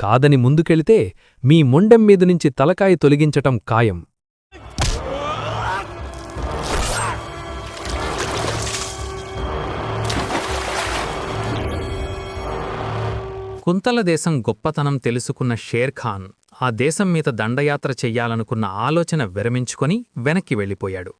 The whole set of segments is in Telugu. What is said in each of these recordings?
కాదని ముందుకెళితే మీ మొండెం మీద నుంచి తలకాయ తొలగించటం ఖాయం. కుంతల దేశం గొప్పతనం తెలుసుకున్న షేర్ఖాన్ ఆ దేశం మీద దండయాత్ర చెయ్యాలనుకున్న ఆలోచన విరమించుకొని వెనక్కి వెళ్ళిపోయాడు.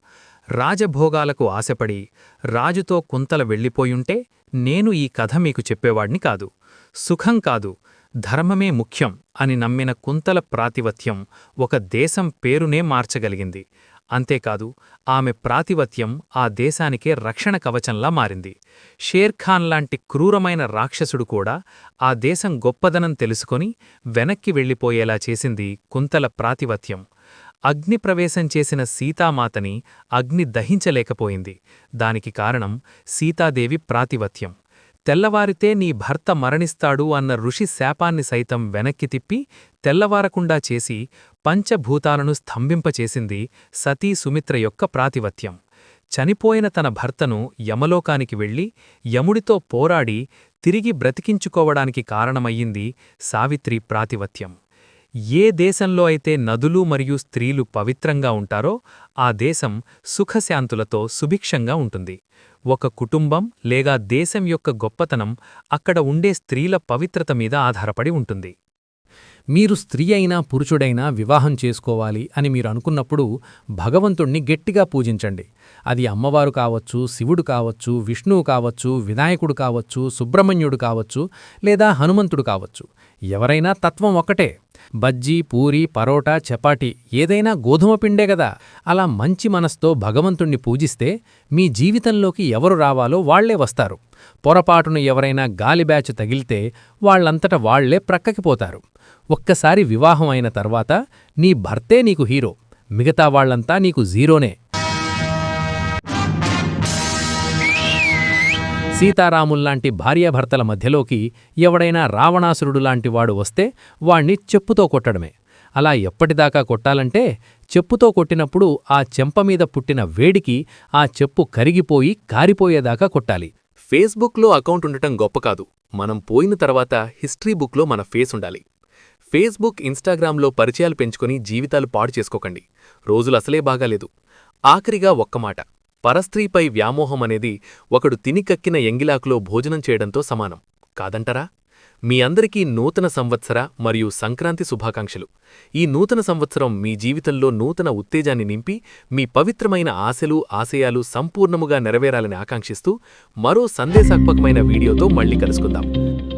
రాజభోగాలకు ఆశపడి రాజుతో కుంతల వెళ్ళిపోయుంటే నేను ఈ కథ మీకు చెప్పేవాణ్ణి కాదు. సుఖం కాదు ధర్మమే ముఖ్యం అని నమ్మిన కుంతల ప్రాతివత్యం ఒక దేశం పేరునే మార్చగలిగింది. అంతేకాదు ఆమె ప్రాతివత్యం ఆ దేశానికే రక్షణ కవచంలా మారింది. షేర్ఖాన్ లాంటి క్రూరమైన రాక్షసుడు కూడా ఆ దేశం గొప్పదనం తెలుసుకొని వెనక్కి వెళ్ళిపోయేలా చేసింది కుంతల ప్రాతివత్యం అగ్నిప్రవేశం చేసిన సీతామాతని అగ్ని దహించలేకపోయింది. దానికి కారణం సీతాదేవి ప్రాతివత్యం తెల్లవారితే నీ భర్త మరణిస్తాడు అన్న ఋషి శాపాన్ని సైతం వెనక్కి తిప్పి తెల్లవారకుండా చేసి పంచభూతాలను స్తంభింపచేసింది సతీ సుమిత్ర యొక్క ప్రాతివత్యం చనిపోయిన తన భర్తను యమలోకానికి వెళ్ళి యముడితో పోరాడి తిరిగి బ్రతికించుకోవడానికి కారణమయ్యింది సావిత్రి ప్రాతివత్యం ఏ దేశంలో అయితే నదులు మరియు స్త్రీలు పవిత్రంగా ఉంటారో ఆ దేశం సుఖశాంతులతో సుభిక్షంగా ఉంటుంది. ఒక కుటుంబం లేదా దేశం యొక్క గొప్పతనం అక్కడ ఉండే స్త్రీల పవిత్రత మీద ఆధారపడి ఉంటుంది. మీరు స్త్రీ అయినా పురుషుడైనా వివాహం చేసుకోవాలి అని మీరు అనుకున్నప్పుడు భగవంతుణ్ణి గట్టిగా పూజించండి. అది అమ్మవారు కావచ్చు శివుడు కావచ్చు విష్ణువు కావచ్చు వినాయకుడు కావచ్చు సుబ్రహ్మణ్యుడు కావచ్చు లేదా హనుమంతుడు కావచ్చు. ఎవరైనా తత్వం ఒక్కటే. బజ్జీ పూరి పరోటా చపాటీ ఏదైనా గోధుమ పిండే గదా. అలా మంచి మనస్తో భగవంతుణ్ణి పూజిస్తే మీ జీవితంలోకి ఎవరు రావాలో వాళ్ళే వస్తారు. పొరపాటున ఎవరైనా గాలి బ్యాచ్ తగిలితే వాళ్ళంతట వాళ్ళే ప్రక్కకిపోతారు ఒక్కసారి వివాహం అయిన తర్వాత నీ భర్తే నీకు హీరో మిగతా వాళ్ళంతా నీకు జీరోనే. సీతారాముల్లాంటి భార్యాభర్తల మధ్యలోకి ఎవడైనా రావణాసురుడు లాంటివాడు వస్తే వాణ్ణి చెప్పుతో కొట్టడమే. అలా ఎప్పటిదాకా కొట్టాలంటే చెప్పుతో కొట్టినప్పుడు ఆ చెంపమీద పుట్టిన వేడికి ఆ చెప్పు కరిగిపోయి కారిపోయేదాకా కొట్టాలి. ఫేస్బుక్లో అకౌంట్ ఉండటం గొప్ప కాదు. మనం పోయిన తర్వాత హిస్టరీ బుక్లో మన ఫేస్ ఉండాలి. ఫేస్బుక్ ఇన్స్టాగ్రామ్లో పరిచయాలు పెంచుకొని జీవితాలు పాడు చేసుకోకండి. రోజులు అసలే బాగాలేదు. ఆఖరిగా ఒక్కమాట పరస్త్రీపై వ్యామోహం అనేది ఒకడు తినికక్కిన ఎంగిలాకులో భోజనం చేయడంతో సమానం. కాదంటరా? మీ అందరికీ నూతన సంవత్సర మరియు సంక్రాంతి శుభాకాంక్షలు. ఈ నూతన సంవత్సరం మీ జీవితంలో నూతన ఉత్తేజాన్ని నింపి మీ పవిత్రమైన ఆశలు ఆశయాలు సంపూర్ణముగా నెరవేరాలని ఆకాంక్షిస్తూ మరో సందేశాత్మకమైన వీడియోతో మళ్ళీ కలుసుకుందాం.